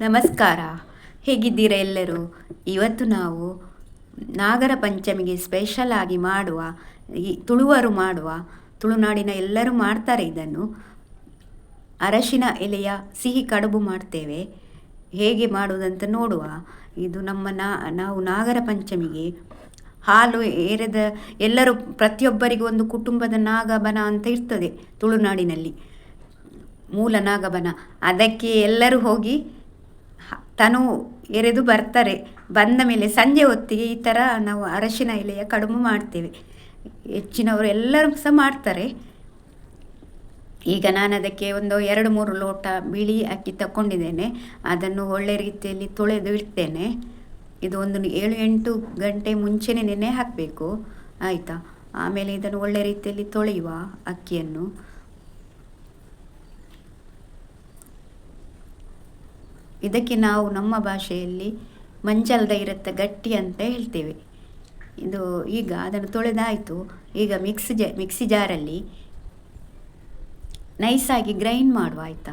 ನಮಸ್ಕಾರ. ಹೇಗಿದ್ದೀರಾ ಎಲ್ಲರೂ? ಇವತ್ತು ನಾವು ನಾಗರ ಪಂಚಮಿಗೆ ಸ್ಪೆಷಲ್ ಆಗಿ ಮಾಡುವ, ಈ ತುಳುವರು ಮಾಡುವ, ತುಳುನಾಡಿನ ಎಲ್ಲರೂ ಮಾಡ್ತಾರೆ ಇದನ್ನು. ಅರಶಿನ ಎಲೆಯ ಸಿಹಿ ಕಡುಬು ಮಾಡ್ತೇವೆ. ಹೇಗೆ ಮಾಡುವುದಂತ ನೋಡುವ. ಇದು ನಮ್ಮ ನಾ, ನಾವು ನಾಗರ ಪಂಚಮಿಗೆ ಹಾಲು ಎರೆದ ಎಲ್ಲರೂ ಪ್ರತಿಯೊಬ್ಬರಿಗೂ ಒಂದು ಕುಟುಂಬದ ನಾಗಬನ ಅಂತ ಇರ್ತದೆ ತುಳುನಾಡಿನಲ್ಲಿ. ಮೂಲ ನಾಗಬನ. ಅದಕ್ಕೆ ಎಲ್ಲರೂ ಹೋಗಿ ತನು ಎರೆದು ಬರ್ತಾರೆ. ಬಂದ ಮೇಲೆ ಸಂಜೆ ಹೊತ್ತಿಗೆ ಈ ಥರ ನಾವು ಅರಶಿನ ಎಲೆಯ ಕಡುಬು ಮಾಡ್ತೇವೆ. ಹೆಚ್ಚಿನವರು ಎಲ್ಲರೂ ಸಹ ಮಾಡ್ತಾರೆ. ಈಗ ನಾನು ಅದಕ್ಕೆ ಒಂದು ಎರಡು ಮೂರು ಲೋಟ ಬಿಳಿ ಅಕ್ಕಿ ತಗೊಂಡಿದ್ದೇನೆ ಅದನ್ನು ಒಳ್ಳೆ ರೀತಿಯಲ್ಲಿ ತೊಳೆದು ಇಡ್ತೇನೆ. ಇದು ಒಂದು ಏಳು ಎಂಟು ಗಂಟೆ ಮುಂಚೆನೇ ನೆನೆ ಹಾಕಬೇಕು. ಆಯಿತಾ? ಆಮೇಲೆ ಇದನ್ನು ಒಳ್ಳೆ ರೀತಿಯಲ್ಲಿ ತೊಳೆಯುವ ಅಕ್ಕಿಯನ್ನು. ಇದಕ್ಕೆ ನಾವು ನಮ್ಮ ಭಾಷೆಯಲ್ಲಿ ಮಂಜಲ್ದ ಇರುತ್ತೆ, ಗಟ್ಟಿ ಅಂತ ಹೇಳ್ತೇವೆ. ಇದು ಈಗ ಅದನ್ನು ತೊಳೆದಾಯಿತು. ಈಗ ಮಿಕ್ಸ್ ಜ ಮಿಕ್ಸಿ ಜಾರಲ್ಲಿ ನೈಸಾಗಿ ಗ್ರೈಂಡ್ ಮಾಡುವ ಆಯಿತಾ?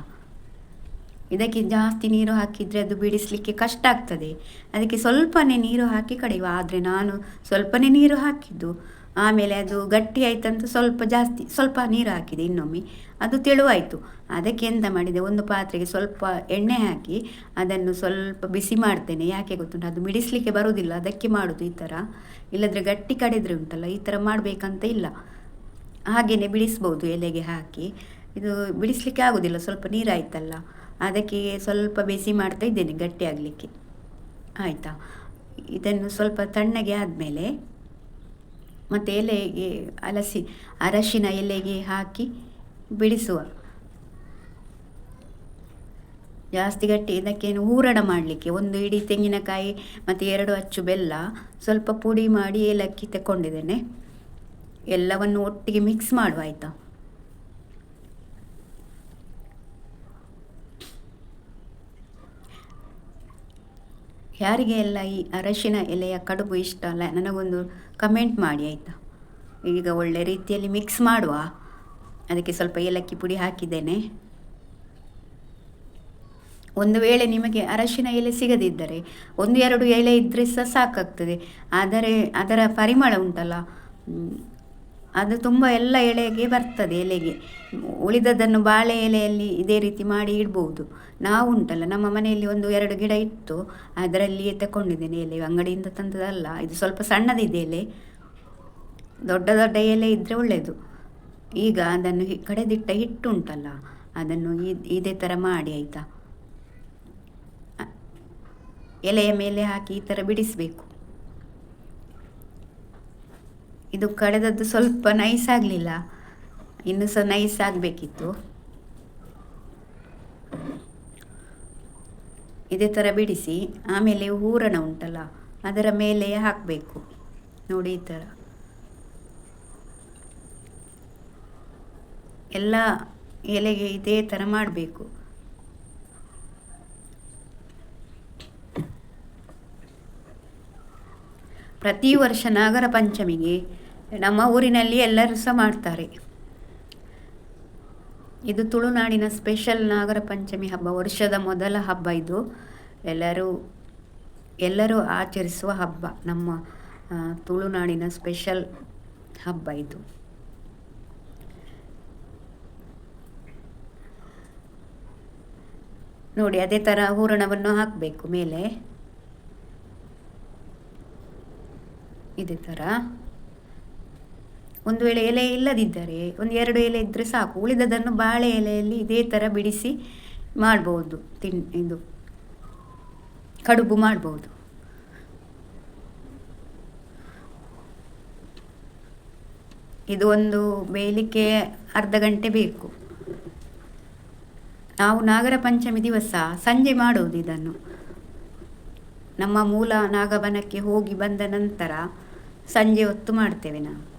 ಇದಕ್ಕೆ ಜಾಸ್ತಿ ನೀರು ಹಾಕಿದರೆ ಅದು ಬಿಡಿಸಲಿಕ್ಕೆ ಕಷ್ಟ ಆಗ್ತದೆ. ಅದಕ್ಕೆ ಸ್ವಲ್ಪನೇ ನೀರು ಹಾಕಿ ಕಡೆಯುವ. ಆದರೆ ನಾನು ಸ್ವಲ್ಪನೇ ನೀರು ಹಾಕಿದ್ದು. ಆಮೇಲೆ ಅದು ಗಟ್ಟಿ ಆಯ್ತಂತ ಸ್ವಲ್ಪ ಜಾಸ್ತಿ, ಸ್ವಲ್ಪ ನೀರು ಹಾಕಿದೆ ಇನ್ನೊಮ್ಮೆ. ಅದು ತೆಳುವಾಯಿತು. ಅದಕ್ಕೆ ಎಂತ ಮಾಡಿದೆ, ಒಂದು ಪಾತ್ರೆಗೆ ಸ್ವಲ್ಪ ಎಣ್ಣೆ ಹಾಕಿ ಅದನ್ನು ಸ್ವಲ್ಪ ಬಿಸಿ ಮಾಡ್ತೇನೆ. ಯಾಕೆ ಗೊತ್ತುಂಟು, ಅದು ಬಿಡಿಸಲಿಕ್ಕೆ ಬರುವುದಿಲ್ಲ ಅದಕ್ಕೆ ಮಾಡೋದು ಈ ಥರ. ಇಲ್ಲದ್ರೆ ಗಟ್ಟಿ ಕಡಿದ್ರೆ ಉಂಟಲ್ಲ, ಈ ಥರ ಮಾಡಬೇಕಂತ ಇಲ್ಲ. ಹಾಗೆಯೇ ಬಿಡಿಸ್ಬೋದು ಎಲೆಗೆ ಹಾಕಿ. ಇದು ಬಿಡಿಸ್ಲಿಕ್ಕೆ ಆಗೋದಿಲ್ಲ, ಸ್ವಲ್ಪ ನೀರಾಯ್ತಲ್ಲ. ಅದಕ್ಕೆ ಸ್ವಲ್ಪ ಬಿಸಿ ಮಾಡ್ತಾ ಇದ್ದೇನೆ ಗಟ್ಟಿ ಆಗಲಿಕ್ಕೆ. ಆಯಿತಾ? ಇದನ್ನು ಸ್ವಲ್ಪ ತಣ್ಣಗೆ ಆದಮೇಲೆ ಮತ್ತು ಎಲೆಗೆ ಅಲಸಿ, ಅರಶಿನ ಎಲೆಗೆ ಹಾಕಿ ಬಿಡಿಸುವ. ಜಾಸ್ತಿ ಗಟ್ಟಿ, ಇದಕ್ಕೇನು ಹೂರಣ ಮಾಡಲಿಕ್ಕೆ ಒಂದು ಇಡೀ ತೆಂಗಿನಕಾಯಿ ಮತ್ತು ಎರಡು ಅಚ್ಚು ಬೆಲ್ಲ, ಸ್ವಲ್ಪ ಪುಡಿ ಮಾಡಿ ಏಲಕ್ಕಿ ತಗೊಂಡಿದ್ದೇನೆ ಎಲ್ಲವನ್ನು ಒಟ್ಟಿಗೆ ಮಿಕ್ಸ್ ಮಾಡುವ, ಆಯಿತಾ? ಯಾರಿಗೆ ಎಲ್ಲ ಈ ಅರಶಿನ ಎಲೆಯ ಕಡುಬು ಇಷ್ಟ ಅಲ್ಲ? ನನಗೊಂದು ಕಮೆಂಟ್ ಮಾಡಿ, ಆಯಿತಾ? ಈಗ ಒಳ್ಳೆ ರೀತಿಯಲ್ಲಿ ಮಿಕ್ಸ್ ಮಾಡುವ. ಅದಕ್ಕೆ ಸ್ವಲ್ಪ ಏಲಕ್ಕಿ ಪುಡಿ ಹಾಕಿದ್ದೇನೆ. ಒಂದು ವೇಳೆ ನಿಮಗೆ ಅರಶಿನ ಎಲೆ ಸಿಗದಿದ್ದರೆ, ಒಂದು ಎರಡು ಎಲೆ ಇದ್ದರೆ ಸಹ ಸಾಕಾಗ್ತದೆ. ಆದರೆ ಅದರ ಪರಿಮಳ ಉಂಟಲ್ಲ? ಅದು ತುಂಬ ಎಲ್ಲ ಎಲೆಗೆ ಬರ್ತದೆ, ಎಲೆಗೆ. ಉಳಿದದ್ದನ್ನು ಬಾಳೆ ಎಲೆಯಲ್ಲಿ ಇದೇ ರೀತಿ ಮಾಡಿ ಇಡ್ಬೋದು. ನಾವು ಉಂಟಲ್ಲ, ನಮ್ಮ ಮನೆಯಲ್ಲಿ ಒಂದು ಎರಡು ಗಿಡ ಇತ್ತು, ಅದರಲ್ಲಿಯೇ ತಗೊಂಡಿದ್ದೇನೆ ಎಲೆ. ಅಂಗಡಿಯಿಂದ ತಂದದಲ್ಲ ಇದು ಸ್ವಲ್ಪ ಸಣ್ಣದಿದೆ ಎಲೆ. ದೊಡ್ಡ ದೊಡ್ಡ ಎಲೆ ಇದ್ದರೆ ಒಳ್ಳೆಯದು ಈಗ ಅದನ್ನು ಕಡೆದಿಟ್ಟ ಹಿಟ್ಟು ಉಂಟಲ್ಲ ಅದನ್ನು ಇದೇ ಥರ ಮಾಡಿ ಆಯಿತಾ? ಎಲೆಯ ಮೇಲೆ ಹಾಕಿ ಈ ಥರ ಬಿಡಿಸಬೇಕು. ಇದು ಕಳೆದದ್ದು ಸ್ವಲ್ಪ ನೈಸ್ ಆಗಲಿಲ್ಲ. ಇನ್ನು ಸಹ ನೈಸ್ ಆಗಬೇಕಿತ್ತು. ಇದೇ ಥರ ಬಿಡಿಸಿ, ಆಮೇಲೆ ಹೂರಣ ಉಂಟಲ್ಲ, ಅದರ ಮೇಲೆ ಹಾಕಬೇಕು. ನೋಡಿ ಈ ಥರ ಎಲ್ಲ ಎಲೆಗೆ ಇದೇ ಥರ ಮಾಡಬೇಕು. ಪ್ರತಿ ವರ್ಷ ನಾಗರ ಪಂಚಮಿಗೆ ನಮ್ಮ ಊರಿನಲ್ಲಿ ಎಲ್ಲರೂ ಸಹ ಮಾಡ್ತಾರೆ. ಇದು ತುಳುನಾಡಿನ ಸ್ಪೆಷಲ್ ನಾಗರ ಪಂಚಮಿ ಹಬ್ಬ, ವರ್ಷದ ಮೊದಲ ಹಬ್ಬ ಇದು. ಎಲ್ಲರೂ ಎಲ್ಲರೂ ಆಚರಿಸುವ ಹಬ್ಬ, ನಮ್ಮ ತುಳುನಾಡಿನ ಸ್ಪೆಷಲ್ ಹಬ್ಬ ಇದು. ನೋಡಿ, ಅದೇ ಥರ ಹೂರಣವನ್ನು ಹಾಕಬೇಕು ಮೇಲೆ. ಇದೇ ಥರ ಒಂದು ವೇಳೆ ಎಲೆ ಇಲ್ಲದಿದ್ದರೆ, ಒಂದು ಎರಡು ಎಲೆ ಇದ್ದರೆ ಸಾಕು. ಉಳಿದದನ್ನು ಬಾಳೆ ಎಲೆಯಲ್ಲಿ ಇದೇ ಥರ ಬಿಡಿಸಿ ಮಾಡ್ಬೋದು, ತಿನ್, ಇದು ಕಡುಬು ಮಾಡ್ಬೋದು. ಇದು ಒಂದು ಬೇಯಲಿಕ್ಕೆ ಅರ್ಧ ಗಂಟೆ ಬೇಕು. ನಾವು ನಾಗರ ಪಂಚಮಿ ದಿವಸ ಸಂಜೆ ಮಾಡುವುದು ಇದನ್ನು. ನಮ್ಮ ಮೂಲ ನಾಗಬನಕ್ಕೆ ಹೋಗಿ ಬಂದ ನಂತರ ಸಂಜೆ ಹೊತ್ತು ಮಾಡ್ತೇವೆ ನಾವು.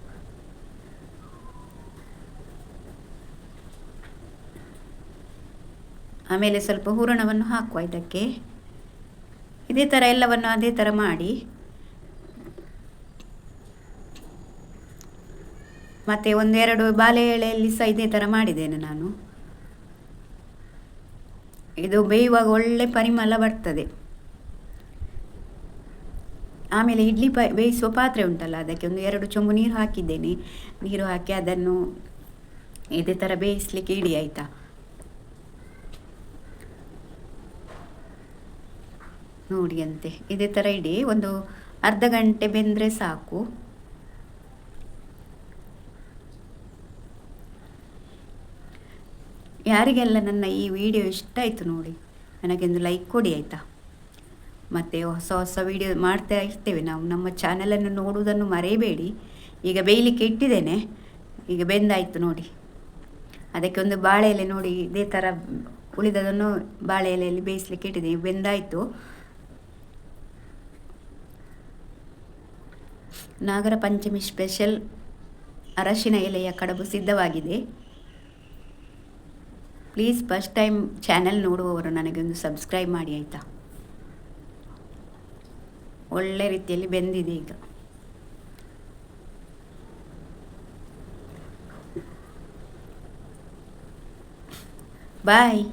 ಆಮೇಲೆ ಸ್ವಲ್ಪ ಹೂರಣವನ್ನು ಹಾಕುವ ಇದಕ್ಕೆ. ಇದೇ ಥರ ಎಲ್ಲವನ್ನು ಅದೇ ಥರ ಮಾಡಿ. ಮತ್ತು ಒಂದೆರಡು ಬಾಳೆ ಎಳೆಯಲ್ಲಿ ಸಹ ಇದೇ ಥರ ಮಾಡಿದ್ದೇನೆ ನಾನು. ಇದು ಬೇಯುವಾಗ ಒಳ್ಳೆ ಪರಿಮಳ ಬರ್ತದೆ. ಆಮೇಲೆ ಇಡ್ಲಿ ಪ, ಬೇಯಿಸುವ ಪಾತ್ರೆ ಉಂಟಲ್ಲ, ಅದಕ್ಕೆ ಒಂದು ಎರಡು ಚೊಂಬು ನೀರು ಹಾಕಿದ್ದೇನೆ. ನೀರು ಹಾಕಿ ಅದನ್ನು ಇದೇ ಥರ ಬೇಯಿಸಲಿಕ್ಕೆ ಇಡಿ ಆಯಿತಾ. ನೋಡಿ ಅಂತೆ ಇದೇ ಥರ ಇಡಿ. ಒಂದು ಅರ್ಧ ಗಂಟೆ ಬೆಂದರೆ ಸಾಕು. ಯಾರಿಗೆಲ್ಲ ನನ್ನ ಈ ವಿಡಿಯೋ ಇಷ್ಟ ಆಯಿತು ನೋಡಿ, ನನಗೆಂದು ಲೈಕ್ ಕೊಡಿ ಆಯಿತಾ? ಮತ್ತು ಹೊಸ ಹೊಸ ವಿಡಿಯೋ ಮಾಡ್ತಾ ಇರ್ತೇವೆ ನಾವು. ನಮ್ಮ ಚಾನಲನ್ನು ನೋಡುವುದನ್ನು ಮರೆಯಬೇಡಿ. ಈಗ ಬೇಯಲಿಕ್ಕೆ ಇಟ್ಟಿದ್ದೇನೆ. ಈಗ ಬೆಂದಾಯಿತು ನೋಡಿ. ಅದಕ್ಕೆ ಒಂದು ಬಾಳೆ ಎಲೆ ನೋಡಿ. ಇದೇ ಥರ ಉಳಿದದನ್ನು ಬಾಳೆ ಎಲೆಯಲ್ಲಿ ಬೇಯಿಸ್ಲಿಕ್ಕೆ ಇಟ್ಟಿದ್ದೀನಿ. ಬೆಂದಾಯಿತು. ನಾಗರ ಪಂಚಮಿ ಸ್ಪೆಷಲ್ ಅರಶಿನ ಎಲೆಯ ಕಡಬು ಸಿದ್ಧವಾಗಿದೆ. ಪ್ಲೀಸ್ ಫಸ್ಟ್ ಟೈಮ್ ಚಾನೆಲ್ ನೋಡುವವರು ನನಗೊಂದು ಸಬ್ಸ್ಕ್ರೈಬ್ ಮಾಡಿ ಆಯಿತಾ? ಒಳ್ಳೆ ರೀತಿಯಲ್ಲಿ ಬೆಂದಿದೆ ಈಗ. ಬಾಯ್.